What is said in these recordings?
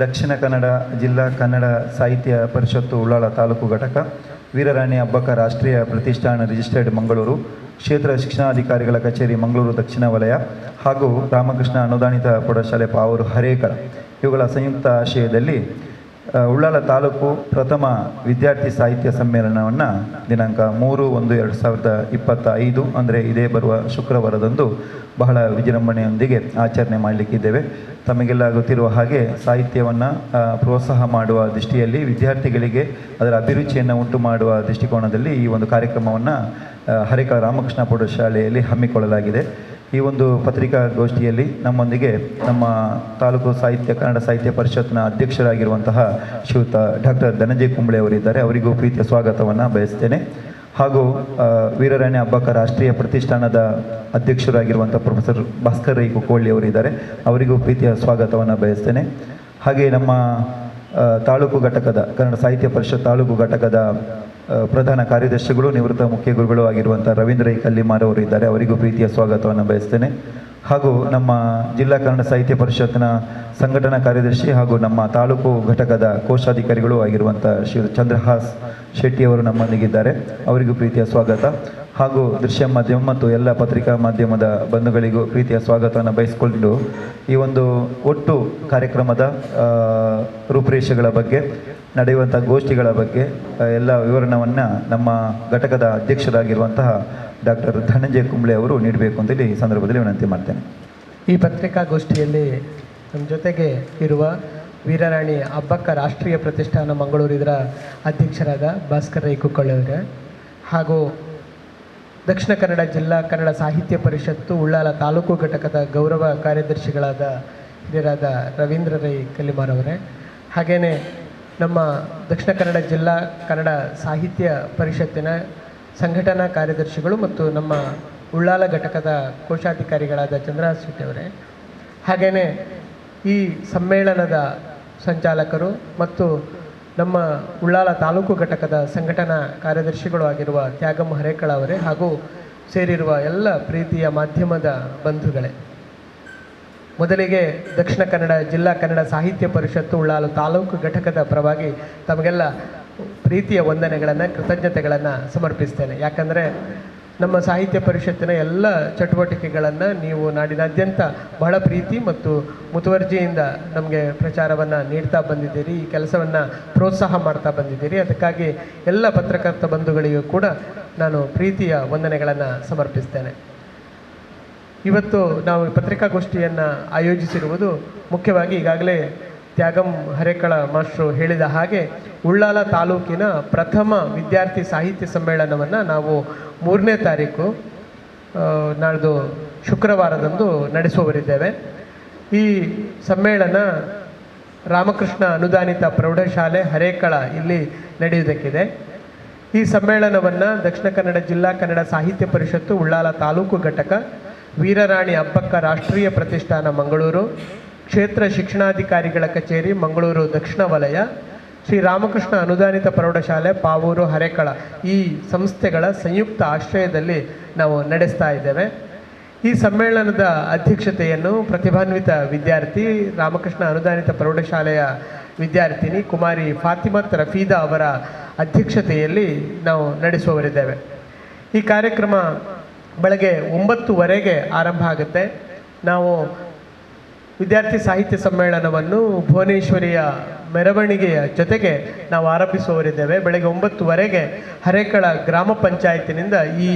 ದಕ್ಷಿಣ ಕನ್ನಡ ಜಿಲ್ಲಾ ಕನ್ನಡ ಸಾಹಿತ್ಯ ಪರಿಷತ್ತು ಉಳ್ಳಾಳ ತಾಲೂಕು ಘಟಕ, ವೀರರಾಣಿ ಹಬ್ಬಕ ರಾಷ್ಟ್ರೀಯ ಪ್ರತಿಷ್ಠಾನ ರಿಜಿಸ್ಟರ್ಡ್ ಮಂಗಳೂರು, ಕ್ಷೇತ್ರ ಶಿಕ್ಷಣಾಧಿಕಾರಿಗಳ ಕಚೇರಿ ಮಂಗಳೂರು ದಕ್ಷಿಣ ವಲಯ ಹಾಗೂ ರಾಮಕೃಷ್ಣ ಅನುದಾನಿತ ಪ್ರೌಢಶಾಲೆ ಪಾವೂರು ಹರೇಕರ ಇವುಗಳ ಸಂಯುಕ್ತ ಆಶಯದಲ್ಲಿ ಉಳ್ಳಾಲ ತಾಲೂಕು ಪ್ರಥಮ ವಿದ್ಯಾರ್ಥಿ ಸಾಹಿತ್ಯ ಸಮ್ಮೇಳನವನ್ನು ದಿನಾಂಕ ಮೂರು ಒಂದು ಎರಡು ಸಾವಿರದ ಇಪ್ಪತ್ತ ಐದು, ಅಂದರೆ ಇದೇ ಬರುವ ಶುಕ್ರವಾರದಂದು ಬಹಳ ವಿಜೃಂಭಣೆಯೊಂದಿಗೆ ಆಚರಣೆ ಮಾಡಲಿಕ್ಕಿದ್ದೇವೆ. ತಮಗೆಲ್ಲ ಗೊತ್ತಿರುವ ಹಾಗೆ ಸಾಹಿತ್ಯವನ್ನು ಪ್ರೋತ್ಸಾಹ ಮಾಡುವ ದೃಷ್ಟಿಯಲ್ಲಿ ವಿದ್ಯಾರ್ಥಿಗಳಿಗೆ ಅದರ ಅಭಿರುಚಿಯನ್ನು ಉಂಟು ಮಾಡುವ ದೃಷ್ಟಿಕೋನದಲ್ಲಿ ಈ ಒಂದು ಕಾರ್ಯಕ್ರಮವನ್ನು ಹರಿಕ ರಾಮಕೃಷ್ಣ ಪ್ರೌಢಶಾಲೆಯಲ್ಲಿ ಹಮ್ಮಿಕೊಳ್ಳಲಾಗಿದೆ. ಈ ಒಂದು ಪತ್ರಿಕಾಗೋಷ್ಠಿಯಲ್ಲಿ ನಮ್ಮೊಂದಿಗೆ ನಮ್ಮ ತಾಲೂಕು ಸಾಹಿತ್ಯ, ಕನ್ನಡ ಸಾಹಿತ್ಯ ಪರಿಷತ್ನ ಅಧ್ಯಕ್ಷರಾಗಿರುವಂತಹ ಶ್ರೀಯುತ ಡಾಕ್ಟರ್ ಧನಂಜಯ ಕುಂಬಳೆ ಅವರಿದ್ದಾರೆ. ಅವರಿಗೂ ಪ್ರೀತಿಯ ಸ್ವಾಗತವನ್ನು ಬಯಸ್ತೇನೆ. ಹಾಗೂ ವೀರರಾಣಿ ಹಬ್ಬಕ್ಕ ರಾಷ್ಟ್ರೀಯ ಪ್ರತಿಷ್ಠಾನದ ಅಧ್ಯಕ್ಷರಾಗಿರುವಂಥ ಪ್ರೊಫೆಸರ್ ಭಾಸ್ಕರ್ ರೈ ಕುಕ್ಕೋಳ್ಳಿ ಅವರಿದ್ದಾರೆ. ಅವರಿಗೂ ಪ್ರೀತಿಯ ಸ್ವಾಗತವನ್ನು ಬಯಸ್ತೇನೆ. ಹಾಗೆ ನಮ್ಮ ತಾಲೂಕು ಘಟಕದ, ಕನ್ನಡ ಸಾಹಿತ್ಯ ಪರಿಷತ್ ತಾಲೂಕು ಘಟಕದ ಪ್ರಧಾನ ಕಾರ್ಯದರ್ಶಿಗಳು ನಿವೃತ್ತ ಮುಖ್ಯ ಗುರುಗಳು ಆಗಿರುವಂಥ ರವೀಂದ್ರ ಕಲ್ಲಿಮಾರ್ ಅವರು ಇದ್ದಾರೆ. ಅವರಿಗೂ ಪ್ರೀತಿಯ ಸ್ವಾಗತವನ್ನು ಬಯಸ್ತೇನೆ. ಹಾಗೂ ನಮ್ಮ ಜಿಲ್ಲಾ ಕನ್ನಡ ಸಾಹಿತ್ಯ ಪರಿಷತ್ತಿನ ಸಂಘಟನಾ ಕಾರ್ಯದರ್ಶಿ ಹಾಗೂ ನಮ್ಮ ತಾಲೂಕು ಘಟಕದ ಕೋಶಾಧಿಕಾರಿಗಳು ಆಗಿರುವಂಥ ಶ್ರೀ ಚಂದ್ರಹಾಸ್ ಶೆಟ್ಟಿ ಅವರು ನಮ್ಮೊಂದಿಗಿದ್ದಾರೆ. ಅವರಿಗೂ ಪ್ರೀತಿಯ ಸ್ವಾಗತ. ಹಾಗೂ ದೃಶ್ಯ ಮಾಧ್ಯಮ ಮತ್ತು ಎಲ್ಲ ಪತ್ರಿಕಾ ಮಾಧ್ಯಮದ ಬಂಧುಗಳಿಗೂ ಪ್ರೀತಿಯ ಸ್ವಾಗತವನ್ನು ಬಯಸಿಕೊಂಡು ಈ ಒಂದು ಒಟ್ಟು ಕಾರ್ಯಕ್ರಮದ ರೂಪುರೇಷೆಗಳ ಬಗ್ಗೆ ನಡೆಯುವಂಥ ಗೋಷ್ಠಿಗಳ ಬಗ್ಗೆ ಎಲ್ಲ ವಿವರಣವನ್ನು ನಮ್ಮ ಘಟಕದ ಅಧ್ಯಕ್ಷರಾಗಿರುವಂತಹ ಡಾಕ್ಟರ್ ಧನಂಜಯ ಕುಂಬ್ಳೆ ಅವರು ನೀಡಬೇಕು ಅಂತೇಳಿ ಈ ಸಂದರ್ಭದಲ್ಲಿ ವಿನಂತಿ ಮಾಡ್ತೇನೆ. ಈ ಪತ್ರಿಕಾಗೋಷ್ಠಿಯಲ್ಲಿ ನಮ್ಮ ಜೊತೆಗೆ ಇರುವ ವೀರರಾಣಿ ಅಬ್ಬಕ್ಕ ರಾಷ್ಟ್ರೀಯ ಪ್ರತಿಷ್ಠಾನ ಮಂಗಳೂರು ಅಧ್ಯಕ್ಷರಾದ ಭಾಸ್ಕರ್ ರೈ ಕುಕ್ಕಳ್ಳವರೇ ಹಾಗೂ ದಕ್ಷಿಣ ಕನ್ನಡ ಜಿಲ್ಲಾ ಕನ್ನಡ ಸಾಹಿತ್ಯ ಪರಿಷತ್ತು ಉಳ್ಳಾಲ ತಾಲೂಕು ಘಟಕದ ಗೌರವ ಕಾರ್ಯದರ್ಶಿಗಳಾದ ಹಿರಿಯರಾದ ರವೀಂದ್ರ ರೈ ಕಲಿಮಾರ್ ಅವರೇ. ಹಾಗೆಯೇ ನಮ್ಮ ದಕ್ಷಿಣ ಕನ್ನಡ ಜಿಲ್ಲಾ ಕನ್ನಡ ಸಾಹಿತ್ಯ ಪರಿಷತ್ತಿನ ಸಂಘಟನಾ ಕಾರ್ಯದರ್ಶಿಗಳು ಮತ್ತು ನಮ್ಮ ಉಳ್ಳಾಲ ಘಟಕದ ಕೋಶಾಧಿಕಾರಿಗಳಾದ ಚಂದ್ರಹಾಸ್ ಶೆಟ್ಟಿಯವರೇ ಹಾಗೆಯೇ ಈ ಸಮ್ಮೇಳನದ ಸಂಚಾಲಕರು ಮತ್ತು ನಮ್ಮ ಉಳ್ಳಾಲ ತಾಲೂಕು ಘಟಕದ ಸಂಘಟನಾ ಕಾರ್ಯದರ್ಶಿಗಳು ಆಗಿರುವ ತ್ಯಾಗಮ್ಮ ಹರೇಕಳ ಅವರೇ ಹಾಗೂ ಸೇರಿರುವ ಎಲ್ಲ ಪ್ರೀತಿಯ ಮಾಧ್ಯಮದ ಬಂಧುಗಳೇ. ಮೊದಲಿಗೆ ದಕ್ಷಿಣ ಕನ್ನಡ ಜಿಲ್ಲಾ ಕನ್ನಡ ಸಾಹಿತ್ಯ ಪರಿಷತ್ತು ಉಳ್ಳಾಲ ತಾಲೂಕು ಘಟಕದ ಪರವಾಗಿ ತಮಗೆಲ್ಲ ಪ್ರೀತಿಯ ವಂದನೆಗಳನ್ನು, ಕೃತಜ್ಞತೆಗಳನ್ನು ಸಮರ್ಪಿಸ್ತೇನೆ. ಯಾಕಂದರೆ ನಮ್ಮ ಸಾಹಿತ್ಯ ಪರಿಷತ್ತಿನ ಎಲ್ಲ ಚಟುವಟಿಕೆಗಳನ್ನು ನೀವು ನಾಡಿನಾದ್ಯಂತ ಬಹಳ ಪ್ರೀತಿ ಮತ್ತು ಮುತುವರ್ಜಿಯಿಂದ ನಮಗೆ ಪ್ರಚಾರವನ್ನು ನೀಡ್ತಾ ಬಂದಿದ್ದೀರಿ, ಈ ಕೆಲಸವನ್ನು ಪ್ರೋತ್ಸಾಹ ಮಾಡ್ತಾ ಬಂದಿದ್ದೀರಿ. ಅದಕ್ಕಾಗಿ ಎಲ್ಲ ಪತ್ರಕರ್ತ ಬಂಧುಗಳಿಗೂ ಕೂಡ ನಾನು ಪ್ರೀತಿಯ ವಂದನೆಗಳನ್ನು ಸಮರ್ಪಿಸ್ತೇನೆ. ಇವತ್ತು ನಾವು ಪತ್ರಿಕಾಗೋಷ್ಠಿಯನ್ನು ಆಯೋಜಿಸಿರುವುದು ಮುಖ್ಯವಾಗಿ ಈಗಾಗಲೇ ತ್ಯಾಗಂ ಹರೇಕಳ ಮಾಸ್ಟ್ರು ಹೇಳಿದ ಹಾಗೆ ಉಳ್ಳಾಲ ತಾಲೂಕಿನ ಪ್ರಥಮ ವಿದ್ಯಾರ್ಥಿ ಸಾಹಿತ್ಯ ಸಮ್ಮೇಳನವನ್ನು ನಾವು ಮೂರನೇ ತಾರೀಕು ನಾಳ್ದು ಶುಕ್ರವಾರದಂದು ನಡೆಸುವವರಿದ್ದೇವೆ. ಈ ಸಮ್ಮೇಳನ ರಾಮಕೃಷ್ಣ ಅನುದಾನಿತ ಪ್ರೌಢಶಾಲೆ ಹರೇಕಳ ಇಲ್ಲಿ ನಡೆಯುವುದಕ್ಕಿದೆ. ಈ ಸಮ್ಮೇಳನವನ್ನು ದಕ್ಷಿಣ ಕನ್ನಡ ಜಿಲ್ಲಾ ಕನ್ನಡ ಸಾಹಿತ್ಯ ಪರಿಷತ್ತು ಉಳ್ಳಾಲ ತಾಲೂಕು ಘಟಕ, ವೀರರಾಣಿ ಅಪ್ಪಕ್ಕ ರಾಷ್ಟ್ರೀಯ ಪ್ರತಿಷ್ಠಾನ ಮಂಗಳೂರು ಕ್ಷೇತ್ರ ಶಿಕ್ಷಣಾಧಿಕಾರಿಗಳ ಕಚೇರಿ, ಮಂಗಳೂರು ದಕ್ಷಿಣ ವಲಯ, ಶ್ರೀ ರಾಮಕೃಷ್ಣ ಅನುದಾನಿತ ಪ್ರೌಢಶಾಲೆ, ಪಾವೂರು ಹರೇಕಳ. ಈ ಸಂಸ್ಥೆಗಳ ಸಂಯುಕ್ತ ಆಶ್ರಯದಲ್ಲಿ ನಾವು ನಡೆಸ್ತಾ ಇದ್ದೇವೆ. ಈ ಸಮ್ಮೇಳನದ ಅಧ್ಯಕ್ಷತೆಯನ್ನು ಪ್ರತಿಭಾನ್ವಿತ ವಿದ್ಯಾರ್ಥಿ, ರಾಮಕೃಷ್ಣ ಅನುದಾನಿತ ಪ್ರೌಢಶಾಲೆಯ ವಿದ್ಯಾರ್ಥಿನಿ ಕುಮಾರಿ ಫಾತಿಮತ್ ರಫೀದಾ ಅವರ ಅಧ್ಯಕ್ಷತೆಯಲ್ಲಿ ನಾವು ನಡೆಸುವವರಿದ್ದೇವೆ. ಈ ಕಾರ್ಯಕ್ರಮ ಬೆಳಗ್ಗೆ ಒಂಬತ್ತುವರೆಗೆ ಆರಂಭ ಆಗುತ್ತೆ. ನಾವು ವಿದ್ಯಾರ್ಥಿ ಸಾಹಿತ್ಯ ಸಮ್ಮೇಳನವನ್ನು ಭುವನೇಶ್ವರಿಯ ಮೆರವಣಿಗೆಯ ಜೊತೆಗೆ ನಾವು ಆರಂಭಿಸುವವರಿದ್ದೇವೆ. ಬೆಳಗ್ಗೆ ಒಂಬತ್ತುವರೆಗೆ ಹರೇಕಳ ಗ್ರಾಮ ಪಂಚಾಯತಿನಿಂದ ಈ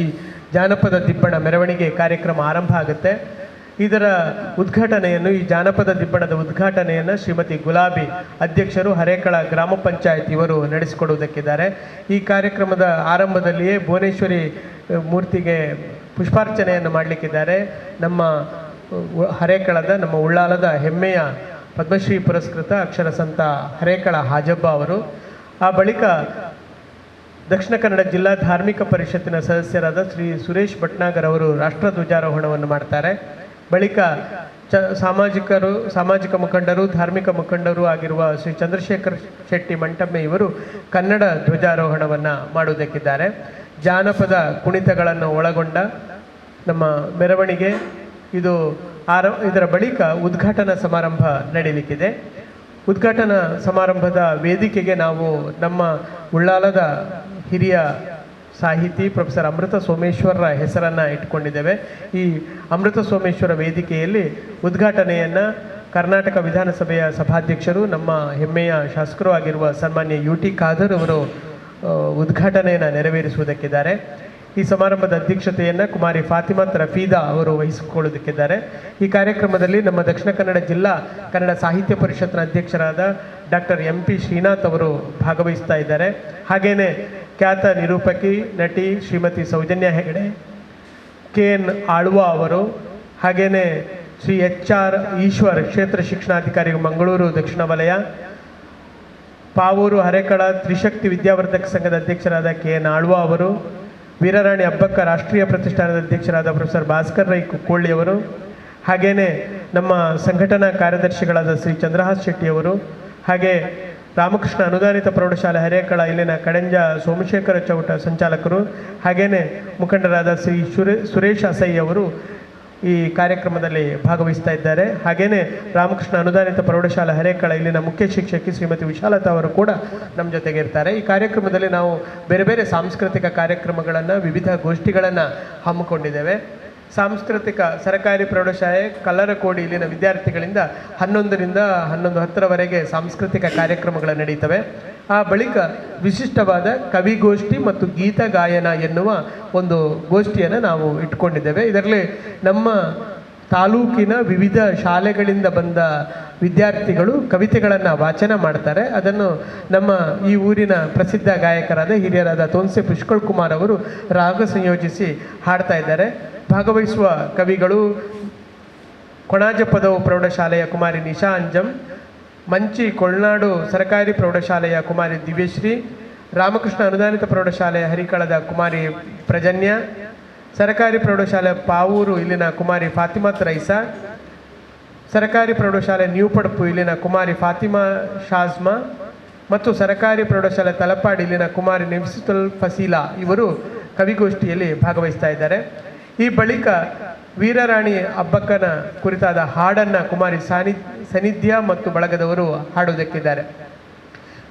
ಜಾನಪದ ದಿಬ್ಬಣ ಮೆರವಣಿಗೆ ಕಾರ್ಯಕ್ರಮ ಆರಂಭ ಆಗುತ್ತೆ. ಇದರ ಉದ್ಘಾಟನೆಯನ್ನು, ಈ ಜಾನಪದ ದಿಬ್ಬಣದ ಉದ್ಘಾಟನೆಯನ್ನು ಶ್ರೀಮತಿ ಗುಲಾಬಿ ಅಧ್ಯಕ್ಷರು ಹರೇಕಳ ಗ್ರಾಮ ಪಂಚಾಯತ್ ಇವರು ನಡೆಸಿಕೊಡುವುದಕ್ಕಿದ್ದಾರೆ. ಈ ಕಾರ್ಯಕ್ರಮದ ಆರಂಭದಲ್ಲಿಯೇ ಭುವನೇಶ್ವರಿ ಮೂರ್ತಿಗೆ ಪುಷ್ಪಾರ್ಚನೆಯನ್ನು ಮಾಡಲಿಕ್ಕಿದ್ದಾರೆ. ನಮ್ಮ ಹರೇಕಳದ, ನಮ್ಮ ಉಳ್ಳಾಲದ ಹೆಮ್ಮೆಯ ಪದ್ಮಶ್ರೀ ಪುರಸ್ಕೃತ ಅಕ್ಷರ ಸಂತ ಹರೇಕಳ ಹಾಜಬ್ಬ ಅವರು. ಆ ಬಳಿಕ ದಕ್ಷಿಣ ಕನ್ನಡ ಜಿಲ್ಲಾ ಧಾರ್ಮಿಕ ಪರಿಷತ್ತಿನ ಸದಸ್ಯರಾದ ಶ್ರೀ ಸುರೇಶ್ ಭಟ್ನಾಗರ್ ಅವರು ರಾಷ್ಟ್ರ ಧ್ವಜಾರೋಹಣವನ್ನು ಮಾಡ್ತಾರೆ. ಬಳಿಕ ಚ, ಸಾಮಾಜಿಕರು, ಸಾಮಾಜಿಕ ಮುಖಂಡರು, ಧಾರ್ಮಿಕ ಮುಖಂಡರು ಆಗಿರುವ ಶ್ರೀ ಚಂದ್ರಶೇಖರ್ ಶೆಟ್ಟಿ ಮಂಟಮ್ಮೆ ಇವರು ಕನ್ನಡ ಧ್ವಜಾರೋಹಣವನ್ನು ಮಾಡುವುದಕ್ಕಿದ್ದಾರೆ. ಜಾನಪದ ಕುಣಿತಗಳನ್ನು ಒಳಗೊಂಡ ನಮ್ಮ ಮೆರವಣಿಗೆ ಇದು ಆರ ಇದರ ಬಳಿಕ ಉದ್ಘಾಟನಾ ಸಮಾರಂಭ ನಡೆಯಲಿಕ್ಕಿದೆ ಉದ್ಘಾಟನಾ ಸಮಾರಂಭದ ವೇದಿಕೆಗೆ ನಾವು ನಮ್ಮ ಉಳ್ಳಾಲದ ಹಿರಿಯ ಸಾಹಿತಿ ಪ್ರೊಫೆಸರ್ ಅಮೃತ ಸೋಮೇಶ್ವರರ ಹೆಸರನ್ನು ಇಟ್ಕೊಂಡಿದ್ದೇವೆ. ಈ ಅಮೃತ ಸೋಮೇಶ್ವರ ವೇದಿಕೆಯಲ್ಲಿ ಉದ್ಘಾಟನೆಯನ್ನು ಕರ್ನಾಟಕ ವಿಧಾನಸಭೆಯ ಸಭಾಧ್ಯಕ್ಷರು, ನಮ್ಮ ಹೆಮ್ಮೆಯ ಶಾಸಕರು ಆಗಿರುವ ಸನ್ಮಾನ್ಯ ಯು ಟಿ ಖಾದರ್ ಅವರು ಉದ್ಘಾಟನೆಯನ್ನು ನೆರವೇರಿಸುವುದಕ್ಕಿದ್ದಾರೆ. ಈ ಸಮಾರಂಭದ ಅಧ್ಯಕ್ಷತೆಯನ್ನು ಕುಮಾರಿ ಫಾತಿಮಾ ರಫೀದಾ ಅವರು ವಹಿಸಿಕೊಳ್ಳುವುದಕ್ಕಿದ್ದಾರೆ ಈ ಕಾರ್ಯಕ್ರಮದಲ್ಲಿ ನಮ್ಮ ದಕ್ಷಿಣ ಕನ್ನಡ ಜಿಲ್ಲಾ ಕನ್ನಡ ಸಾಹಿತ್ಯ ಪರಿಷತ್ನ ಅಧ್ಯಕ್ಷರಾದ ಡಾಕ್ಟರ್ ಎಂ ಪಿ ಶ್ರೀನಾಥ್ ಅವರು ಭಾಗವಹಿಸ್ತಾ ಇದ್ದಾರೆ. ಹಾಗೇನೆ ಖ್ಯಾತ ನಿರೂಪಕಿ, ನಟಿ ಶ್ರೀಮತಿ ಸೌಜನ್ಯ ಹೆಗಡೆ ಕೆ ಎನ್ ಆಳ್ವ ಅವರು, ಹಾಗೇನೆ ಶ್ರೀ ಎಚ್ ಆರ್ ಈಶ್ವರ್ ಕ್ಷೇತ್ರ ಶಿಕ್ಷಣಾಧಿಕಾರಿ ಮಂಗಳೂರು ದಕ್ಷಿಣ ವಲಯ, ಪಾವೂರು ಹರೇಕಳ ತ್ರಿಶಕ್ತಿ ವಿದ್ಯಾವರ್ಧಕ ಸಂಘದ ಅಧ್ಯಕ್ಷರಾದ ಕೆ ಎನ್ ಆಳ್ವ ಅವರು ವೀರರಾಣಿ ಹಬ್ಬಕ್ಕ ರಾಷ್ಟ್ರೀಯ ಪ್ರತಿಷ್ಠಾನದ ಅಧ್ಯಕ್ಷರಾದ ಪ್ರೊಫೆಸರ್ ಭಾಸ್ಕರ್ ರೈ ಕುಕ್ಕೋಳಿ ಅವರು, ಹಾಗೇನೆ ನಮ್ಮ ಸಂಘಟನಾ ಕಾರ್ಯದರ್ಶಿಗಳಾದ ಶ್ರೀ ಚಂದ್ರಹಾಸ್ ಶೆಟ್ಟಿ ಅವರು, ಹಾಗೆ ರಾಮಕೃಷ್ಣ ಅನುದಾನಿತ ಪ್ರೌಢಶಾಲೆ ಹರೇಕಳ ಇಲ್ಲಿನ ಕಡೆಂಜ ಸೋಮಶೇಖರ ಚೌಟ ಸಂಚಾಲಕರು ಹಾಗೆಯೇ ಮುಖಂಡರಾದ ಶ್ರೀ ಸುರೇ, ಸುರೇಶ್ ಅಸೈ ಅವರು ಈ ಕಾರ್ಯಕ್ರಮದಲ್ಲಿ ಭಾಗವಹಿಸ್ತಾ ಇದ್ದಾರೆ. ಹಾಗೆಯೇ ರಾಮಕೃಷ್ಣ ಅನುದಾನಿತ ಪ್ರೌಢಶಾಲಾ ಹರೇಕಳ ಇಲ್ಲಿನ ಮುಖ್ಯ ಶಿಕ್ಷಕಿ ಶ್ರೀಮತಿ ವಿಶಾಲತಾ ಅವರು ಕೂಡ ನಮ್ಮ ಜೊತೆಗೆ ಇರ್ತಾರೆ. ಈ ಕಾರ್ಯಕ್ರಮದಲ್ಲಿ ನಾವು ಬೇರೆ ಬೇರೆ ಸಾಂಸ್ಕೃತಿಕ ಕಾರ್ಯಕ್ರಮಗಳನ್ನು, ವಿವಿಧ ಗೋಷ್ಠಿಗಳನ್ನು ಹಮ್ಮಿಕೊಂಡಿದ್ದೇವೆ. ಸಾಂಸ್ಕೃತಿಕ ಸರಕಾರಿ ಪ್ರೌಢಶಾಲೆ ಕಲ್ಲರಕೋಡಿ ಇಲ್ಲಿನ ವಿದ್ಯಾರ್ಥಿಗಳಿಂದ ಹನ್ನೊಂದರಿಂದ ಹನ್ನೊಂದು ಹತ್ತರವರೆಗೆ ಸಾಂಸ್ಕೃತಿಕ ಕಾರ್ಯಕ್ರಮಗಳು ನಡೀತವೆ. ಆ ಬಳಿಕ ವಿಶಿಷ್ಟವಾದ ಕವಿಗೋಷ್ಠಿ ಮತ್ತು ಗೀತ ಗಾಯನ ಎನ್ನುವ ಒಂದು ಗೋಷ್ಠಿಯನ್ನು ನಾವು ಇಟ್ಕೊಂಡಿದ್ದೇವೆ. ಇದರಲ್ಲಿ ನಮ್ಮ ತಾಲೂಕಿನ ವಿವಿಧ ಶಾಲೆಗಳಿಂದ ಬಂದ ವಿದ್ಯಾರ್ಥಿಗಳು ಕವಿತೆಗಳನ್ನು ವಾಚನ ಮಾಡ್ತಾರೆ. ಅದನ್ನು ನಮ್ಮ ಈ ಊರಿನ ಪ್ರಸಿದ್ಧ ಗಾಯಕರಾದ ಹಿರಿಯರಾದ ತೋನ್ಸೆ ಪುಷ್ಕಳ್ ಕುಮಾರ್ ಅವರು ರಾಗ ಸಂಯೋಜಿಸಿ ಹಾಡ್ತಾ ಇದ್ದಾರೆ. ಭಾಗವಹಿಸುವ ಕವಿಗಳು ಕೊಣಾಜ ಪದವು ಪ್ರೌಢಶಾಲೆಯ ಕುಮಾರಿ ನಿಶಾ ಅಂಜಂ ಮಂಚಿ ಕೊಳ್ನಾಡು ಸರ್ಕಾರಿ ಪ್ರೌಢಶಾಲೆಯ ಕುಮಾರಿ ದಿವ್ಯಶ್ರೀ, ರಾಮಕೃಷ್ಣ ಅನುದಾನಿತ ಪ್ರೌಢಶಾಲೆಯ ಹರಿಕಳದ ಕುಮಾರಿ ಪ್ರಜನ್ಯ, ಸರ್ಕಾರಿ ಪ್ರೌಢಶಾಲೆ ಪಾವೂರು ಇಲ್ಲಿನ ಕುಮಾರಿ ಫಾತಿಮಾ ರೈಸಾ ಸರ್ಕಾರಿ ಪ್ರೌಢಶಾಲೆ ನ್ಯೂ ಪಡಪು ಇಲ್ಲಿನ ಕುಮಾರಿ ಫಾತಿಮಾ ಶಾಜ್ಮಾ ಮತ್ತು ಸರ್ಕಾರಿ ಪ್ರೌಢಶಾಲೆ ತಲಪಾಡಿ ಇಲ್ಲಿನ ಕುಮಾರಿ ನಿಮ್ಸುತುಲ್ ಫಸೀಲಾ ಇವರು ಕವಿಗೋಷ್ಠಿಯಲ್ಲಿ ಭಾಗವಹಿಸ್ತಾ ಇದ್ದಾರೆ. ಈ ಬಳಿಕ ವೀರರಾಣಿ ಅಬ್ಬಕ್ಕನ ಕುರಿತಾದ ಹಾಡನ್ನು ಕುಮಾರಿ ಸಾನಿ ಸನ್ನಿಧ್ಯ ಮತ್ತು ಬಳಗದವರು ಹಾಡೋದಕ್ಕಿದ್ದಾರೆ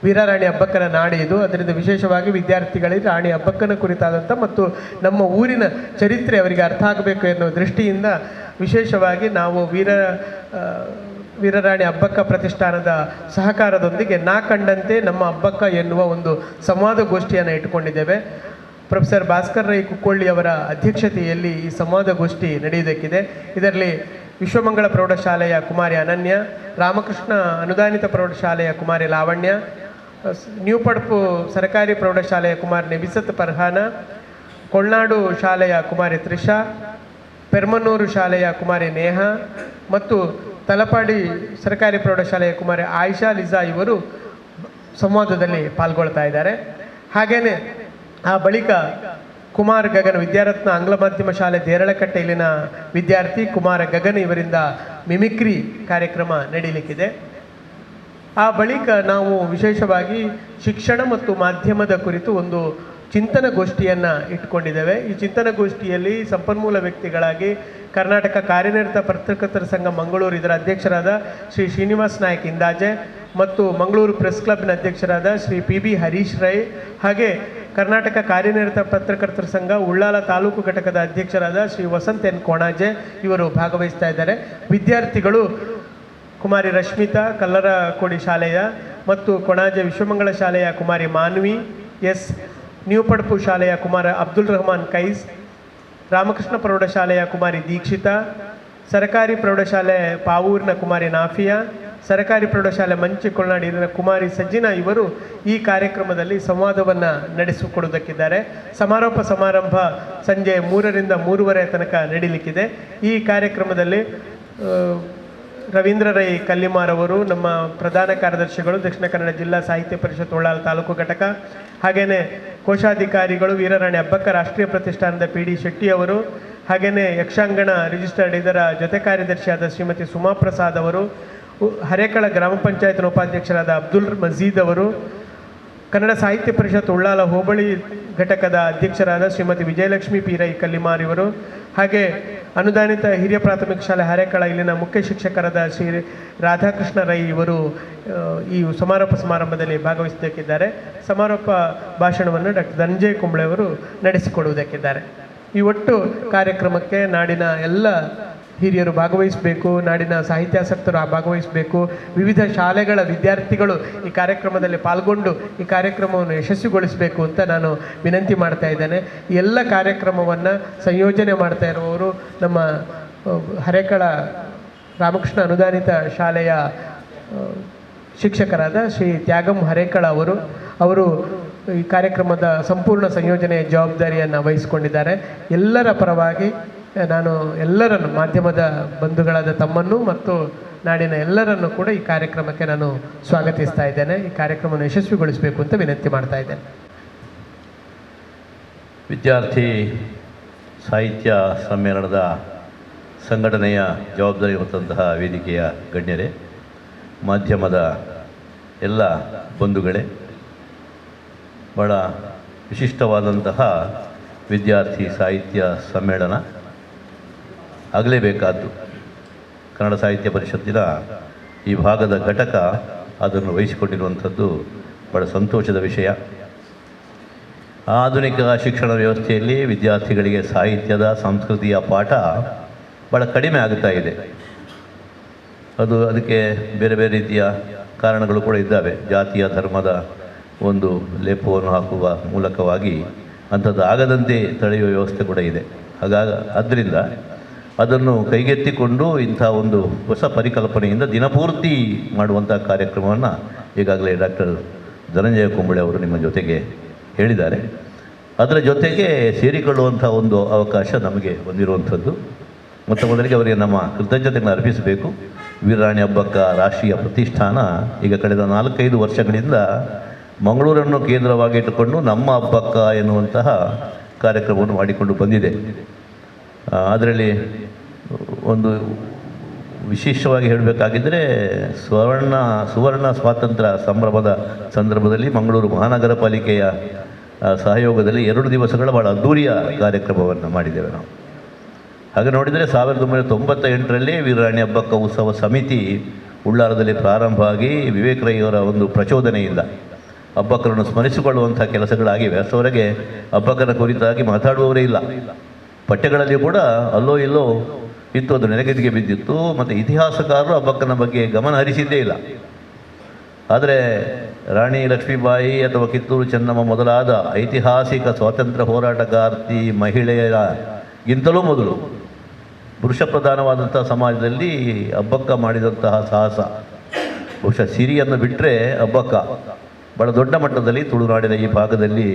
ವೀರರಾಣಿ ಹಬ್ಬಕ್ಕನ ನಾಡಿ ಇದು. ಅದರಿಂದ ವಿಶೇಷವಾಗಿ ವಿದ್ಯಾರ್ಥಿಗಳಿಗೆ ರಾಣಿ ಹಬ್ಬಕ್ಕನ ಕುರಿತಾದಂಥ ಮತ್ತು ನಮ್ಮ ಊರಿನ ಚರಿತ್ರೆ ಅವರಿಗೆ ಅರ್ಥ ಆಗಬೇಕು ಎನ್ನುವ ದೃಷ್ಟಿಯಿಂದ ವಿಶೇಷವಾಗಿ ನಾವು ವೀರ ವೀರರಾಣಿ ಹಬ್ಬಕ್ಕ ಪ್ರತಿಷ್ಠಾನದ ಸಹಕಾರದೊಂದಿಗೆ ನಾ ಕಂಡಂತೆ ನಮ್ಮ ಹಬ್ಬಕ್ಕ ಎನ್ನುವ ಒಂದು ಸಂವಾದಗೋಷ್ಠಿಯನ್ನು ಇಟ್ಟುಕೊಂಡಿದ್ದೇವೆ. ಪ್ರೊಫೆಸರ್ ಭಾಸ್ಕರ್ ರೈ ಕುಕ್ಕೊಳ್ಳಿ ಅವರ ಅಧ್ಯಕ್ಷತೆಯಲ್ಲಿ ಈ ಸಂವಾದ ಗೋಷ್ಠಿ ನಡೆಯುವುದಕ್ಕಿದೆ. ಇದರಲ್ಲಿ ವಿಶ್ವಮಂಗಳ ಪ್ರೌಢಶಾಲೆಯ ಕುಮಾರಿ ಅನನ್ಯ, ರಾಮಕೃಷ್ಣ ಅನುದಾನಿತ ಪ್ರೌಢಶಾಲೆಯ ಕುಮಾರಿ ಲಾವಣ್ಯ ನ್ಯೂ ಪಡಪು ಸರ್ಕಾರಿ ಪ್ರೌಢಶಾಲೆಯ ಕುಮಾರಿ ನಿಬಿಸತ್ ಪರ್ಹಾನ ಕೊಳ್ನಾಡು ಶಾಲೆಯ ಕುಮಾರಿ ತ್ರಿಷಾ ಪೆರ್ಮನೂರು ಶಾಲೆಯ ಕುಮಾರಿ ನೇಹ ಮತ್ತು ತಲಪಾಡಿ ಸರ್ಕಾರಿ ಪ್ರೌಢಶಾಲೆಯ ಕುಮಾರಿ ಆಯಿಷಾ ಲಿಜಾ ಇವರು ಸಂವಾದದಲ್ಲಿ ಪಾಲ್ಗೊಳ್ತಾ ಇದ್ದಾರೆ. ಹಾಗೇನೆ ಆ ಬಳಿಕ ಕುಮಾರ್ ಗಗನ್ ವಿದ್ಯಾರತ್ನ ಆಂಗ್ಲ ಮಾಧ್ಯಮ ಶಾಲೆ ದೇರಳಕಟ್ಟೆ ಇಲ್ಲಿನ ವಿದ್ಯಾರ್ಥಿ ಕುಮಾರ ಗಗನ್ ಇವರಿಂದ ಮಿಮಿಕ್ರಿ ಕಾರ್ಯಕ್ರಮ ನಡೀಲಿಕ್ಕಿದೆ. ಆ ಬಳಿಕ ನಾವು ವಿಶೇಷವಾಗಿ ಶಿಕ್ಷಣ ಮತ್ತು ಮಾಧ್ಯಮದ ಕುರಿತು ಒಂದು ಚಿಂತನ ಗೋಷ್ಠಿಯನ್ನು ಇಟ್ಕೊಂಡಿದ್ದೇವೆ. ಈ ಚಿಂತನ ಗೋಷ್ಠಿಯಲ್ಲಿ ಸಂಪನ್ಮೂಲ ವ್ಯಕ್ತಿಗಳಾಗಿ ಕರ್ನಾಟಕ ಕಾರ್ಯನಿರತ ಪತ್ರಕರ್ತರ ಸಂಘ ಮಂಗಳೂರು ಇದರ ಅಧ್ಯಕ್ಷರಾದ ಶ್ರೀ ಶ್ರೀನಿವಾಸ್ ನಾಯಕ್ ಇಂದಾಜೆ ಮತ್ತು ಮಂಗಳೂರು ಪ್ರೆಸ್ ಕ್ಲಬ್ನ ಅಧ್ಯಕ್ಷರಾದ ಶ್ರೀ ಪಿ ಬಿ ಹರೀಶ್ ರೈ ಹಾಗೆ ಕರ್ನಾಟಕ ಕಾರ್ಯನಿರತ ಪತ್ರಕರ್ತರ ಸಂಘ ಉಳ್ಳಾಲ ತಾಲೂಕು ಘಟಕದ ಅಧ್ಯಕ್ಷರಾದ ಶ್ರೀ ವಸಂತ್ ಎನ್ ಕೋಣಾಜೆ ಇವರು ಭಾಗವಹಿಸ್ತಾ ಇದ್ದಾರೆ. ವಿದ್ಯಾರ್ಥಿಗಳು ಕುಮಾರಿ ರಶ್ಮಿತಾ, ಕಲ್ಲರಕೋಡಿ ಶಾಲೆಯ ಮತ್ತು ಕೊಣಾಜೆ ವಿಶ್ವಮಂಗಳ ಶಾಲೆಯ ಕುಮಾರಿ ಮಾನ್ವಿ, ಎಸ್ ನ್ಯೂ ಪಡಪು ಶಾಲೆಯ ಕುಮಾರ ಅಬ್ದುಲ್ ರಹಮಾನ್ ಕೈಸ್, ರಾಮಕೃಷ್ಣ ಪ್ರೌಢಶಾಲೆಯ ಕುಮಾರಿ ದೀಕ್ಷಿತಾ, ಸರ್ಕಾರಿ ಪ್ರೌಢಶಾಲೆ ಪಾವೂರಿನ ಕುಮಾರಿ ನಾಫಿಯಾ ಸರ್ಕಾರಿ ಪ್ರೌಢಶಾಲೆ ಮಂಚಿ ಕೊಳ್ನಾಡಿನ ಕುಮಾರಿ ಸಜ್ಜಿನಾ ಇವರು ಈ ಕಾರ್ಯಕ್ರಮದಲ್ಲಿ ಸಂವಾದವನ್ನು ನಡೆಸಿಕೊಡುವುದಕ್ಕಿದ್ದಾರೆ. ಸಮಾರೋಪ ಸಮಾರಂಭ ಸಂಜೆ ಮೂರರಿಂದ ಮೂರುವರೆ ತನಕ ನಡೀಲಿಕ್ಕಿದೆ. ಈ ಕಾರ್ಯಕ್ರಮದಲ್ಲಿ ರವೀಂದ್ರ ರೈ ಕಲ್ಲಿಮಾರ್ ಅವರು, ನಮ್ಮ ಪ್ರಧಾನ ಕಾರ್ಯದರ್ಶಿಗಳು, ದಕ್ಷಿಣ ಕನ್ನಡ ಜಿಲ್ಲಾ ಸಾಹಿತ್ಯ ಪರಿಷತ್ ಉಳ್ಳಾಲ ತಾಲೂಕು ಘಟಕ ಹಾಗೆಯೇ ಕೋಶಾಧಿಕಾರಿಗಳು, ವೀರರಾಣಿ ಹಬ್ಬಕ್ಕ ರಾಷ್ಟ್ರೀಯ ಪ್ರತಿಷ್ಠಾನದ ಪಿ ಡಿ ಶೆಟ್ಟಿ ಅವರು, ಹಾಗೇನೆ ಯಕ್ಷಾಂಗಣ ರಿಜಿಸ್ಟರ್ಡ್ ಇದರ ಜೊತೆ ಕಾರ್ಯದರ್ಶಿಯಾದ ಶ್ರೀಮತಿ ಸುಮಾ ಪ್ರಸಾದ್ ಅವರು ಹರೇಕಳ ಗ್ರಾಮ ಪಂಚಾಯತ್ನ ಉಪಾಧ್ಯಕ್ಷರಾದ ಅಬ್ದುಲ್ ಮಜೀದ್ ಅವರು ಕನ್ನಡ ಸಾಹಿತ್ಯ ಪರಿಷತ್ ಉಳ್ಳಾಲ ಹೋಬಳಿ ಘಟಕದ ಅಧ್ಯಕ್ಷರಾದ ಶ್ರೀಮತಿ ವಿಜಯಲಕ್ಷ್ಮಿ ಪೀರೈ ಕಲ್ಲಿಮಾರ್ ಇವರು. ಹಾಗೆ ಅನುದಾನಿತ ಹಿರಿಯ ಪ್ರಾಥಮಿಕ ಶಾಲೆ ಹರೇಕಳ ಇಲ್ಲಿನ ಮುಖ್ಯ ಶಿಕ್ಷಕರಾದ ಶ್ರೀ ರಾಧಾಕೃಷ್ಣ ರೈ ಇವರು ಈ ಸಮಾರೋಪ ಸಮಾರಂಭದಲ್ಲಿ ಭಾಗವಹಿಸಬೇಕಿದ್ದಾರೆ. ಸಮಾರೋಪ ಭಾಷಣವನ್ನು ಡಾಕ್ಟರ್ ಧನಂಜಯ ಕುಂಬಳೆ ಅವರು ನಡೆಸಿಕೊಡುವುದಕ್ಕಿದ್ದಾರೆ. ಈ ಒಟ್ಟು ಕಾರ್ಯಕ್ರಮಕ್ಕೆ ನಾಡಿನ ಎಲ್ಲ ಹಿರಿಯರು ಭಾಗವಹಿಸಬೇಕು, ನಾಡಿನ ಸಾಹಿತ್ಯಾಸಕ್ತರು ಭಾಗವಹಿಸಬೇಕು. ವಿವಿಧ ಶಾಲೆಗಳ ವಿದ್ಯಾರ್ಥಿಗಳು ಈ ಕಾರ್ಯಕ್ರಮದಲ್ಲಿ ಪಾಲ್ಗೊಂಡು ಈ ಕಾರ್ಯಕ್ರಮವನ್ನು ಯಶಸ್ವಿಗೊಳಿಸಬೇಕು ಅಂತ ನಾನು ವಿನಂತಿ ಮಾಡ್ತಾ ಇದ್ದೇನೆ. ಎಲ್ಲ ಕಾರ್ಯಕ್ರಮವನ್ನು ಸಂಯೋಜನೆ ಮಾಡ್ತಾ ಇರುವವರು ನಮ್ಮ ಹರೇಕಳ ರಾಮಕೃಷ್ಣ ಅನುದಾನಿತ ಶಾಲೆಯ ಶಿಕ್ಷಕರಾದ ಶ್ರೀ ತ್ಯಾಗಂ ಹರೇಕಳ ಅವರು. ಅವರು ಈ ಕಾರ್ಯಕ್ರಮದ ಸಂಪೂರ್ಣ ಸಂಯೋಜನೆಯ ಜವಾಬ್ದಾರಿಯನ್ನು ವಹಿಸಿಕೊಂಡಿದ್ದಾರೆ. ಎಲ್ಲರ ಪರವಾಗಿ ನಾನು ಎಲ್ಲರನ್ನು, ಮಾಧ್ಯಮದ ಬಂಧುಗಳಾದ ತಮ್ಮನ್ನು ಮತ್ತು ನಾಡಿನ ಎಲ್ಲರನ್ನು ಕೂಡ ಈ ಕಾರ್ಯಕ್ರಮಕ್ಕೆ ನಾನು ಸ್ವಾಗತಿಸ್ತಾ ಇದ್ದೇನೆ. ಈ ಕಾರ್ಯಕ್ರಮವನ್ನು ಯಶಸ್ವಿಗೊಳಿಸಬೇಕು ಅಂತ ವಿನಂತಿ ಮಾಡ್ತಾ ಇದ್ದೇನೆ. ವಿದ್ಯಾರ್ಥಿ ಸಾಹಿತ್ಯ ಸಮ್ಮೇಳನದ ಸಂಘಟನೆಯ ಜವಾಬ್ದಾರಿ ಹೊತ್ತಂತಹ ವೇದಿಕೆಯ ಗಣ್ಯರೇ, ಮಾಧ್ಯಮದ ಎಲ್ಲ ಬಂಧುಗಳೇ, ಬಹಳ ವಿಶಿಷ್ಟವಾದಂತಹ ವಿದ್ಯಾರ್ಥಿ ಸಾಹಿತ್ಯ ಸಮ್ಮೇಳನ ಆಗಲೇಬೇಕಾದ್ದು. ಕನ್ನಡ ಸಾಹಿತ್ಯ ಪರಿಷತ್ತಿನ ಈ ಭಾಗದ ಘಟಕ ಅದನ್ನು ವಹಿಸಿಕೊಂಡಿರುವಂಥದ್ದು ಬಹಳ ಸಂತೋಷದ ವಿಷಯ. ಆಧುನಿಕ ಶಿಕ್ಷಣ ವ್ಯವಸ್ಥೆಯಲ್ಲಿ ವಿದ್ಯಾರ್ಥಿಗಳಿಗೆ ಸಾಹಿತ್ಯದ, ಸಂಸ್ಕೃತಿಯ ಪಾಠ ಭಾಳ ಕಡಿಮೆ ಆಗ್ತಾ ಇದೆ. ಅದು ಅದಕ್ಕೆ ಬೇರೆ ಬೇರೆ ರೀತಿಯ ಕಾರಣಗಳು ಕೂಡ ಇದ್ದಾವೆ. ಜಾತಿಯ, ಧರ್ಮದ ಒಂದು ಲೇಪವನ್ನು ಹಾಕುವ ಮೂಲಕವಾಗಿ ಅಂಥದ್ದು ಆಗದಂತೆ ತಡೆಯುವ ವ್ಯವಸ್ಥೆ ಕೂಡ ಇದೆ. ಹಾಗಾಗಿ ಆದ್ದರಿಂದ ಅದನ್ನು ಕೈಗೆತ್ತಿಕೊಂಡು ಇಂಥ ಒಂದು ಹೊಸ ಪರಿಕಲ್ಪನೆಯಿಂದ ದಿನಪೂರ್ತಿ ಮಾಡುವಂಥ ಕಾರ್ಯಕ್ರಮವನ್ನು ಈಗಾಗಲೇ ಡಾಕ್ಟರ್ ಧನಂಜಯ ಕುಂಬಳೆ ಅವರು ನಿಮ್ಮ ಜೊತೆಗೆ ಹೇಳಿದ್ದಾರೆ. ಅದರ ಜೊತೆಗೆ ಸೇರಿಕೊಳ್ಳುವಂಥ ಒಂದು ಅವಕಾಶ ನಮಗೆ ಬಂದಿರುವಂಥದ್ದು. ಮೊತ್ತ ಮೊದಲಿಗೆ ಅವರಿಗೆ ನಮ್ಮ ಕೃತಜ್ಞತೆಗಳನ್ನು ಅರ್ಪಿಸಬೇಕು. ವೀರರಾಣಿ ಹಬ್ಬಕ್ಕ ರಾಷ್ಟ್ರೀಯ ಪ್ರತಿಷ್ಠಾನ ಈಗ ಕಳೆದ ನಾಲ್ಕೈದು ವರ್ಷಗಳಿಂದ ಮಂಗಳೂರನ್ನು ಕೇಂದ್ರವಾಗಿಟ್ಟುಕೊಂಡು ನಮ್ಮ ಹಬ್ಬಕ್ಕ ಎನ್ನುವಂತಹ ಕಾರ್ಯಕ್ರಮವನ್ನು ಮಾಡಿಕೊಂಡು ಬಂದಿದೆ. ಅದರಲ್ಲಿ ಒಂದು ವಿಶೇಷವಾಗಿ ಹೇಳಬೇಕಾಗಿದ್ದರೆ ಸ್ವರ್ಣ, ಸುವರ್ಣ ಸ್ವಾತಂತ್ರ್ಯ ಸಂಭ್ರಮದ ಸಂದರ್ಭದಲ್ಲಿ ಮಂಗಳೂರು ಮಹಾನಗರ ಪಾಲಿಕೆಯ ಸಹಯೋಗದಲ್ಲಿ ಎರಡು ದಿವಸಗಳ ಭಾಳ ಅದ್ದೂರಿಯ ಕಾರ್ಯಕ್ರಮವನ್ನು ಮಾಡಿದ್ದೇವೆ ನಾವು. ಹಾಗೆ ನೋಡಿದರೆ ಸಾವಿರದ ಒಂಬೈನೂರ ತೊಂಬತ್ತ ಎಂಟರಲ್ಲಿ ವೀರರಾಣಿ ಹಬ್ಬಕ್ಕ ಉತ್ಸವ ಸಮಿತಿ ಉಳ್ಳಾರದಲ್ಲಿ ಪ್ರಾರಂಭ ಆಗಿ ವಿವೇಕ್ ರೈಯವರ ಒಂದು ಪ್ರಚೋದನೆಯಿಂದ ಹಬ್ಬಕ್ಕರನ್ನು ಸ್ಮರಿಸಿಕೊಳ್ಳುವಂಥ ಕೆಲಸಗಳಾಗಿವೆ. ಅಷ್ಟರವರೆಗೆ ಹಬ್ಬಕ್ಕರ ಕುರಿತಾಗಿ ಮಾತಾಡುವವರೇ ಇಲ್ಲ. ಪಠ್ಯಗಳಲ್ಲಿ ಕೂಡ ಅಲ್ಲೋ ಇಲ್ಲೋ ಇತ್ತು, ಅದು ನೆನೆಗದಿಗೆ ಬಿದ್ದಿತ್ತು. ಮತ್ತು ಇತಿಹಾಸಕಾರರು ಅಬ್ಬಕ್ಕನ ಬಗ್ಗೆ ಗಮನ ಹರಿಸಿದ್ದೇ ಇಲ್ಲ. ಆದರೆ ರಾಣಿ ಲಕ್ಷ್ಮೀಬಾಯಿ ಅಥವಾ ಕಿತ್ತೂರು ಚೆನ್ನಮ್ಮ ಮೊದಲಾದ ಐತಿಹಾಸಿಕ ಸ್ವಾತಂತ್ರ್ಯ ಹೋರಾಟಗಾರ್ತಿ ಮಹಿಳೆಯರಿಗಿಂತಲೂ ಮೊದಲು ಪುರುಷ ಪ್ರಧಾನವಾದಂಥ ಸಮಾಜದಲ್ಲಿ ಅಬ್ಬಕ್ಕ ಮಾಡಿದಂತಹ ಸಾಹಸ. ಬಹುಶಃ ಸಿರಿಯನ್ನು ಬಿಟ್ಟರೆ ಅಬ್ಬಕ್ಕ ಬಹಳ ದೊಡ್ಡ ಮಟ್ಟದಲ್ಲಿ ತುಳುನಾಡಿನ ಈ ಭಾಗದಲ್ಲಿ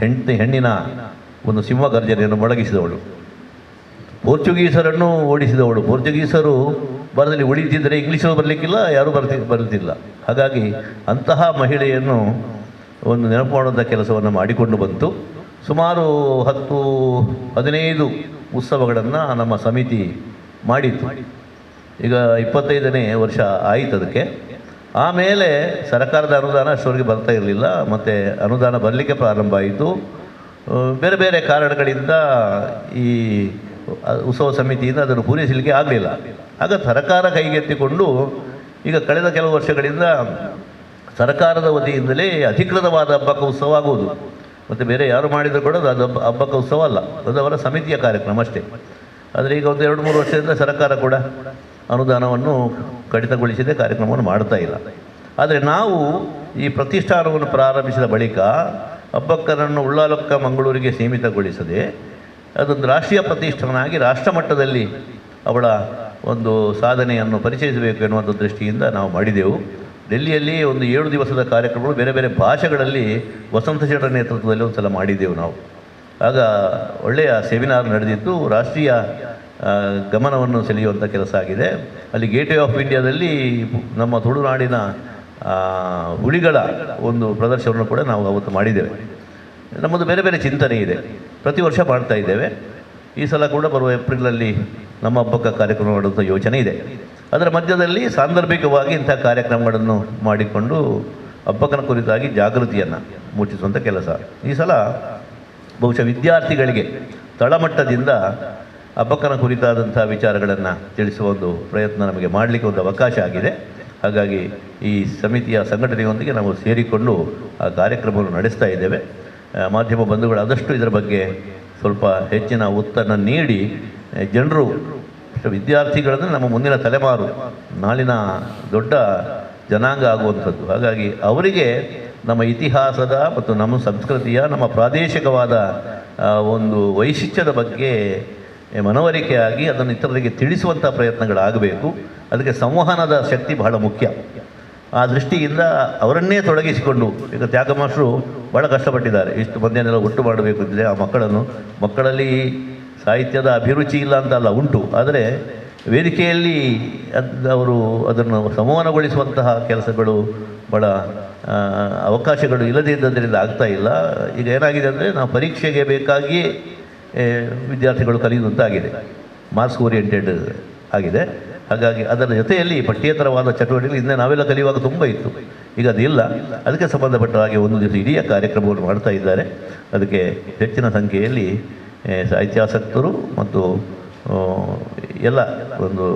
ಹೆಂಡತಿ, ಹೆಣ್ಣಿನ ಒಂದು ಸಿಂಹಗರ್ಜನೆಯನ್ನು ಮೊಳಗಿಸಿದವಳು. ಪೋರ್ಚುಗೀಸರನ್ನು ಓಡಿಸಿದವಳು. ಪೋರ್ಚುಗೀಸರು ಭಾರತದಲ್ಲಿ ಉಳಿದಿದ್ದರೆ ಇಂಗ್ಲೀಷರು ಬರಲಿಕ್ಕಿಲ್ಲ, ಯಾರೂ ಬರ್ತಿ ಬರಲಿಲ್ಲ ಹಾಗಾಗಿ ಅಂತಹ ಮಹಿಳೆಯನ್ನು ಒಂದು ನೆನಪು ಮಾಡುವಂಥ ಕೆಲಸವನ್ನು ಮಾಡಿಕೊಂಡು ಬಂತು. ಸುಮಾರು ಹತ್ತು, ಹದಿನೈದು ಉತ್ಸವಗಳನ್ನು ನಮ್ಮ ಸಮಿತಿ ಮಾಡಿತ್ತು. ಈಗ ಇಪ್ಪತ್ತೈದನೇ ವರ್ಷ ಆಯಿತು ಅದಕ್ಕೆ. ಆಮೇಲೆ ಸರ್ಕಾರದ ಅನುದಾನ ಅಷ್ಟವರೆಗೆ ಬರ್ತಾ ಇರಲಿಲ್ಲ. ಮತ್ತು ಅನುದಾನ ಬರಲಿಕ್ಕೆ ಪ್ರಾರಂಭ ಆಯಿತು. ಬೇರೆ ಬೇರೆ ಕಾರಣಗಳಿಂದ ಈ ಉತ್ಸವ ಸಮಿತಿಯಿಂದ ಅದನ್ನು ಪೂರೈಸಲಿಕ್ಕೆ ಆಗಲಿಲ್ಲ. ಆಗ ಸರ್ಕಾರ ಕೈಗೆತ್ತಿಕೊಂಡು ಈಗ ಕಳೆದ ಕೆಲವು ವರ್ಷಗಳಿಂದ ಸರ್ಕಾರದ ವತಿಯಿಂದಲೇ ಅಧಿಕೃತವಾದ ಹಬ್ಬಕ ಉತ್ಸವ ಆಗುವುದು. ಮತ್ತು ಬೇರೆ ಯಾರು ಮಾಡಿದರೂ ಕೂಡ ಅದು ಹಬ್ಬ, ಹಬ್ಬಕ್ಕ ಉತ್ಸವ ಅಲ್ಲ. ಅದು ಅವರ ಸಮಿತಿಯ ಕಾರ್ಯಕ್ರಮ ಅಷ್ಟೇ. ಆದರೆ ಈಗ ಒಂದು ಎರಡು ಮೂರು ವರ್ಷದಿಂದ ಸರ್ಕಾರ ಕೂಡ ಅನುದಾನವನ್ನು ಕಡಿತಗೊಳಿಸಿದೆ, ಕಾರ್ಯಕ್ರಮವನ್ನು ಮಾಡ್ತಾ ಇಲ್ಲ. ಆದರೆ ನಾವು ಈ ಪ್ರತಿಷ್ಠಾನವನ್ನು ಪ್ರಾರಂಭಿಸಿದ ಬಳಿಕ ಹಬ್ಬಕ್ಕರನ್ನು ಉಳ್ಳಾಲಕ್ಕ ಮಂಗಳೂರಿಗೆ ಸೀಮಿತಗೊಳಿಸದೆ ಅದೊಂದು ರಾಷ್ಟ್ರೀಯ ಪ್ರತಿಷ್ಠಾನಾಗಿ ರಾಷ್ಟ್ರ ರಾಷ್ಟ್ರಮಟ್ಟದಲ್ಲಿ ಅವಳ ಒಂದು ಸಾಧನೆಯನ್ನು ಪರಿಚಯಿಸಬೇಕು ಎನ್ನುವಂಥ ದೃಷ್ಟಿಯಿಂದ ನಾವು ಮಾಡಿದೆವು. ಡೆಲ್ಲಿಯಲ್ಲಿ ಒಂದು ಏಳು ದಿವಸದ ಕಾರ್ಯಕ್ರಮಗಳು ಬೇರೆ ಬೇರೆ ಭಾಷೆಗಳಲ್ಲಿ ವಸಂತ ಶೆಟ್ಟರ ನೇತೃತ್ವದಲ್ಲಿ ಒಂದು ಸಲ ಮಾಡಿದ್ದೆವು ನಾವು. ಆಗ ಒಳ್ಳೆಯ ಸೆಮಿನಾರ್ ನಡೆದಿತ್ತು. ರಾಷ್ಟ್ರೀಯ ಗಮನವನ್ನು ಸೆಳೆಯುವಂಥ ಕೆಲಸ ಆಗಿದೆ. ಅಲ್ಲಿ ಗೇಟ್ವೇ ಆಫ್ ಇಂಡಿಯಾದಲ್ಲಿ ನಮ್ಮ ತುಳುನಾಡಿನ ಹುಲಿಗಳ ಒಂದು ಪ್ರದರ್ಶನವನ್ನು ಕೂಡ ನಾವು ಅವತ್ತು ಮಾಡಿದ್ದೇವೆ. ನಮ್ಮದು ಬೇರೆ ಬೇರೆ ಚಿಂತನೆ ಇದೆ. ಪ್ರತಿ ವರ್ಷ ಮಾಡ್ತಾ ಇದ್ದೇವೆ. ಈ ಸಲ ಕೂಡ ಬರುವ ಏಪ್ರಿಲಲ್ಲಿ ನಮ್ಮ ಹಬ್ಬಕ್ಕೆ ಕಾರ್ಯಕ್ರಮ ಮಾಡುವಂಥ ಯೋಚನೆ ಇದೆ. ಅದರ ಮಧ್ಯದಲ್ಲಿ ಸಾಂದರ್ಭಿಕವಾಗಿ ಇಂಥ ಕಾರ್ಯಕ್ರಮಗಳನ್ನು ಮಾಡಿಕೊಂಡು ಹಬ್ಬಕ್ಕನ ಕುರಿತಾಗಿ ಜಾಗೃತಿಯನ್ನು ಮೂಡಿಸುವಂಥ ಕೆಲಸ. ಈ ಸಲ ಬಹುಶಃ ವಿದ್ಯಾರ್ಥಿಗಳಿಗೆ ತಳಮಟ್ಟದಿಂದ ಹಬ್ಬಕ್ಕನ ಕುರಿತಾದಂಥ ವಿಚಾರಗಳನ್ನು ತಿಳಿಸುವ ಒಂದು ಪ್ರಯತ್ನ ನಮಗೆ ಮಾಡಲಿಕ್ಕೆ ಒಂದು ಅವಕಾಶ ಆಗಿದೆ. ಹಾಗಾಗಿ ಈ ಸಮಿತಿಯ ಸಂಘಟನೆಯೊಂದಿಗೆ ನಾವು ಸೇರಿಕೊಂಡು ಆ ಕಾರ್ಯಕ್ರಮವನ್ನು ನಡೆಸ್ತಾ ಇದ್ದೇವೆ. ಮಾಧ್ಯಮ ಬಂಧುಗಳು ಆದಷ್ಟು ಇದರ ಬಗ್ಗೆ ಸ್ವಲ್ಪ ಹೆಚ್ಚಿನ ಒತ್ತನ್ನು ನೀಡಿ ಜನರು, ವಿದ್ಯಾರ್ಥಿಗಳನ್ನು ನಮ್ಮ ಮುಂದಿನ ತಲೆಮಾರು, ನಾಳಿನ ದೊಡ್ಡ ಜನಾಂಗ ಆಗುವಂಥದ್ದು. ಹಾಗಾಗಿ ಅವರಿಗೆ ನಮ್ಮ ಇತಿಹಾಸದ ಮತ್ತು ನಮ್ಮ ಸಂಸ್ಕೃತಿಯ, ನಮ್ಮ ಪ್ರಾದೇಶಿಕವಾದ ಒಂದು ವೈಶಿಷ್ಟ್ಯದ ಬಗ್ಗೆ ಮನವರಿಕೆಯಾಗಿ ಅದನ್ನು ಇತರರಿಗೆ ತಿಳಿಸುವಂಥ ಪ್ರಯತ್ನಗಳಾಗಬೇಕು. ಅದಕ್ಕೆ ಸಂವಹನದ ಶಕ್ತಿ ಬಹಳ ಮುಖ್ಯ. ಆ ದೃಷ್ಟಿಯಿಂದ ಅವರನ್ನೇ ತೊಡಗಿಸಿಕೊಂಡು, ಈಗ ತ್ಯಾಗಮಾಸರು ಭಾಳ ಕಷ್ಟಪಟ್ಟಿದ್ದಾರೆ. ಇಷ್ಟು ಮಂದಿಯನ್ನೆಲ್ಲ ಒಟ್ಟು ಮಾಡಬೇಕು ಅಂದರೆ ಆ ಮಕ್ಕಳನ್ನು, ಮಕ್ಕಳಲ್ಲಿ ಸಾಹಿತ್ಯದ ಅಭಿರುಚಿ ಇಲ್ಲ ಅಂತ ಅಲ್ಲ, ಉಂಟು. ಆದರೆ ವೇದಿಕೆಯಲ್ಲಿ ಅವರು ಅದನ್ನು ಸಂವಹನಗೊಳಿಸುವಂತಹ ಕೆಲಸಗಳು ಭಾಳ ಅವಕಾಶಗಳು ಇಲ್ಲದೇ ಇದ್ದದರಿಂದ ಆಗ್ತಾ ಇಲ್ಲ. ಈಗ ಏನಾಗಿದೆ ಅಂದರೆ ನಾವು ಪರೀಕ್ಷೆಗೆ ಬೇಕಾಗಿಯೇ ವಿದ್ಯಾರ್ಥಿಗಳು ಕಲಿಯುವಂತಾಗಿದೆ ಮಾರ್ಕ್ಸ್ ಓರಿಯೆಂಟೆಡ್ ಆಗಿದೆ. ಹಾಗಾಗಿ ಅದರ ಜೊತೆಯಲ್ಲಿ ಪಠ್ಯೇತರವಾದ ಚಟುವಟಿಕೆ ಹಿಂದೆ ನಾವೆಲ್ಲ ಕಲಿಯುವಾಗ ತುಂಬ ಇತ್ತು. ಈಗ ಅದಿಲ್ಲ. ಅದಕ್ಕೆ ಸಂಬಂಧಪಟ್ಟ ಹಾಗೆ ಒಂದು ದಿವಸ ಇಡೀ ಕಾರ್ಯಕ್ರಮವನ್ನು ಮಾಡ್ತಾ ಇದ್ದಾರೆ. ಅದಕ್ಕೆ ಹೆಚ್ಚಿನ ಸಂಖ್ಯೆಯಲ್ಲಿ ಸಾಹಿತ್ಯಾಸಕ್ತರು ಮತ್ತು ಎಲ್ಲ ಒಂದು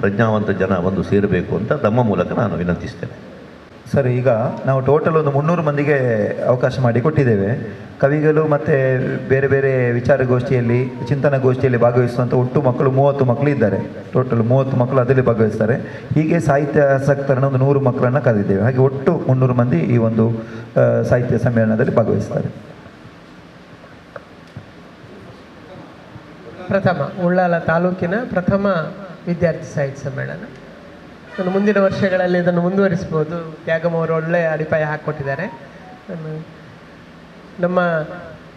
ಪ್ರಜ್ಞಾವಂತ ಜನ ಒಂದು ಸೇರಬೇಕು ಅಂತ ತಮ್ಮ ಮೂಲಕ ನಾನು ವಿನಂತಿಸ್ತೇನೆ. ಸರ್, ಈಗ ನಾವು ಟೋಟಲ್ ಒಂದು ಮುನ್ನೂರು ಮಂದಿಗೆ ಅವಕಾಶ ಮಾಡಿ ಕೊಟ್ಟಿದ್ದೇವೆ. ಕವಿಗಳು ಮತ್ತು ಬೇರೆ ಬೇರೆ ವಿಚಾರಗೋಷ್ಠಿಯಲ್ಲಿ ಚಿಂತನಗೋಷ್ಠಿಯಲ್ಲಿ ಭಾಗವಹಿಸುವಂಥ ಒಟ್ಟು ಮಕ್ಕಳು ಮೂವತ್ತು ಮಕ್ಕಳು ಇದ್ದಾರೆ. ಟೋಟಲ್ ಮೂವತ್ತು ಮಕ್ಕಳು ಅದರಲ್ಲಿ ಭಾಗವಹಿಸ್ತಾರೆ. ಹೀಗೆ ಸಾಹಿತ್ಯ ಆಸಕ್ತರನ್ನು ಒಂದು ನೂರು ಮಕ್ಕಳನ್ನು ಕರೆದಿದ್ದೇವೆ. ಹಾಗೆ ಒಟ್ಟು ಮುನ್ನೂರು ಮಂದಿ ಈ ಒಂದು ಸಾಹಿತ್ಯ ಸಮ್ಮೇಳನದಲ್ಲಿ ಭಾಗವಹಿಸ್ತಾರೆ. ಪ್ರಥಮ, ಉಳ್ಳಾಲ ತಾಲೂಕಿನ ಪ್ರಥಮ ವಿದ್ಯಾರ್ಥಿ ಸಾಹಿತ್ಯ ಸಮ್ಮೇಳನ. ಇನ್ನು ಮುಂದಿನ ವರ್ಷಗಳಲ್ಲಿ ಇದನ್ನು ಮುಂದುವರಿಸ್ಬೋದು ತ್ಯಾಗಮ್ ಅವರು ಒಳ್ಳೆಯ ಅಡಿಪಾಯ ಹಾಕ್ಕೊಟ್ಟಿದ್ದಾರೆ. ನಮ್ಮ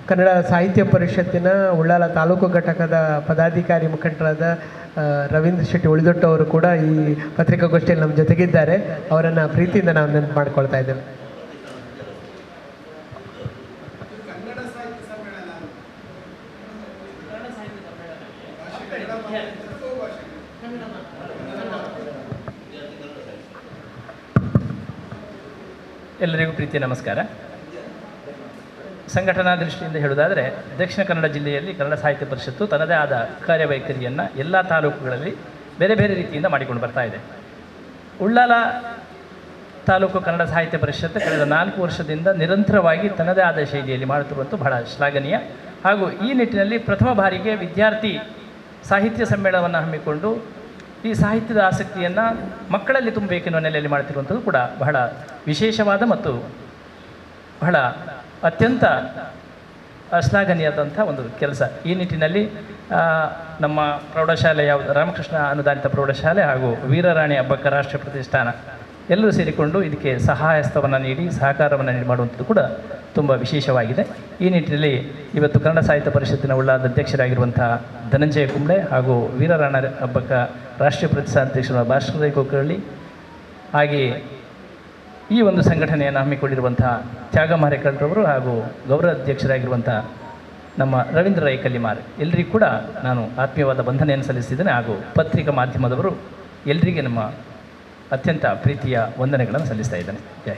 ಕನ್ನಡ ಸಾಹಿತ್ಯ ಪರಿಷತ್ತಿನ ಉಳ್ಳಾಲ ತಾಲೂಕು ಘಟಕದ ಪದಾಧಿಕಾರಿ ಮುಖಂಡರಾದ ರವೀಂದ್ರ ಶೆಟ್ಟಿ ಉಳಿದೊಟ್ಟವರು ಕೂಡ ಈ ಪತ್ರಿಕಾಗೋಷ್ಠಿಯಲ್ಲಿ ನಮ್ಮ ಜೊತೆಗಿದ್ದಾರೆ. ಅವರನ್ನು ಪ್ರೀತಿಯಿಂದ ನಾವು ನೆನಪು ಮಾಡ್ಕೊಳ್ತಾ ಇದ್ದೇವೆ. ನಮಸ್ಕಾರ. ಸಂಘಟನಾ ದೃಷ್ಟಿಯಿಂದ ಹೇಳುವುದಾದರೆ, ದಕ್ಷಿಣ ಕನ್ನಡ ಜಿಲ್ಲೆಯಲ್ಲಿ ಕನ್ನಡ ಸಾಹಿತ್ಯ ಪರಿಷತ್ತು ತನ್ನದೇ ಆದ ಕಾರ್ಯವೈಖರಿಯನ್ನು ಎಲ್ಲ ತಾಲೂಕುಗಳಲ್ಲಿ ಬೇರೆ ಬೇರೆ ರೀತಿಯಿಂದ ಮಾಡಿಕೊಂಡು ಬರ್ತಾ ಇದೆ. ಉಳ್ಳಾಲ ತಾಲೂಕು ಕನ್ನಡ ಸಾಹಿತ್ಯ ಪರಿಷತ್ತು ಕಳೆದ ನಾಲ್ಕು ವರ್ಷದಿಂದ ನಿರಂತರವಾಗಿ ತನ್ನದೇ ಆದ ಶೈಲಿಯಲ್ಲಿ ಮಾಡುತ್ತಿರುವಂಥ ಬಹಳ ಶ್ಲಾಘನೀಯ. ಹಾಗೂ ಈ ನಿಟ್ಟಿನಲ್ಲಿ ಪ್ರಥಮ ಬಾರಿಗೆ ವಿದ್ಯಾರ್ಥಿ ಸಾಹಿತ್ಯ ಸಮ್ಮೇಳನವನ್ನು ಹಮ್ಮಿಕೊಂಡು ಈ ಸಾಹಿತ್ಯದ ಆಸಕ್ತಿಯನ್ನು ಮಕ್ಕಳಲ್ಲಿ ತುಂಬಬೇಕೆನ್ನುವ ನೆಲೆಯಲ್ಲಿ ಮಾಡ್ತಿರುವಂಥದ್ದು ಕೂಡ ಬಹಳ ವಿಶೇಷವಾದ ಮತ್ತು ಬಹಳ ಅತ್ಯಂತ ಶ್ಲಾಘನೀಯದಂಥ ಒಂದು ಕೆಲಸ. ಈ ನಿಟ್ಟಿನಲ್ಲಿ ನಮ್ಮ ಪ್ರೌಢಶಾಲೆ ಯಾವುದು? ರಾಮಕೃಷ್ಣ ಅನುದಾನಿತ ಪ್ರೌಢಶಾಲೆ ಹಾಗೂ ವೀರರಾಣಿ ಹಬ್ಬಕ್ಕ ರಾಷ್ಟ್ರ ಪ್ರತಿಷ್ಠಾನ ಎಲ್ಲರೂ ಸೇರಿಕೊಂಡು ಇದಕ್ಕೆ ಸಹಾಯಸ್ಥವನ್ನು ನೀಡಿ, ಸಹಕಾರವನ್ನು ನೀಡಿ ಮಾಡುವಂಥದ್ದು ಕೂಡ ತುಂಬ ವಿಶೇಷವಾಗಿದೆ. ಈ ನಿಟ್ಟಿನಲ್ಲಿ ಇವತ್ತು ಕನ್ನಡ ಸಾಹಿತ್ಯ ಪರಿಷತ್ತಿನ ಉಳ್ಳಾದ ಅಧ್ಯಕ್ಷರಾಗಿರುವಂಥ ಧನಂಜಯ ಕುಂಬ್ಳೆ ಹಾಗೂ ವೀರರಾಣ ಹಬ್ಬಕ್ಕ ರಾಷ್ಟ್ರೀಯ ಪ್ರತಿಷ್ಠಾನ ಅಧ್ಯಕ್ಷರ ಭಾಸ್ಕರ ಕುಕ್ಕರಳ್ಳಿ, ಹಾಗೆಯೇ ಈ ಒಂದು ಸಂಘಟನೆಯನ್ನು ಹಮ್ಮಿಕೊಂಡಿರುವಂಥ ತ್ಯಾಗ ಮಾರೇಕಲ್ರವರು ಹಾಗೂ ಗೌರವ ಅಧ್ಯಕ್ಷರಾಗಿರುವಂಥ ನಮ್ಮ ರವೀಂದ್ರ ರೈ ಕಲ್ಲಿಮಾರ್ ಎಲ್ಲರಿಗೂ ಕೂಡ ನಾನು ಆತ್ಮೀಯವಾದ ಬಂಧನೆಯನ್ನು ಸಲ್ಲಿಸಿದ್ದೇನೆ ಹಾಗೂ ಪತ್ರಿಕಾ ಮಾಧ್ಯಮದವರು ಎಲ್ಲರಿಗೆ ನಮ್ಮ ಅತ್ಯಂತ ಪ್ರೀತಿಯ ವಂದನೆಗಳನ್ನು ಸಲ್ಲಿಸ್ತಾ ಇದ್ದೇನೆ ಜೈ.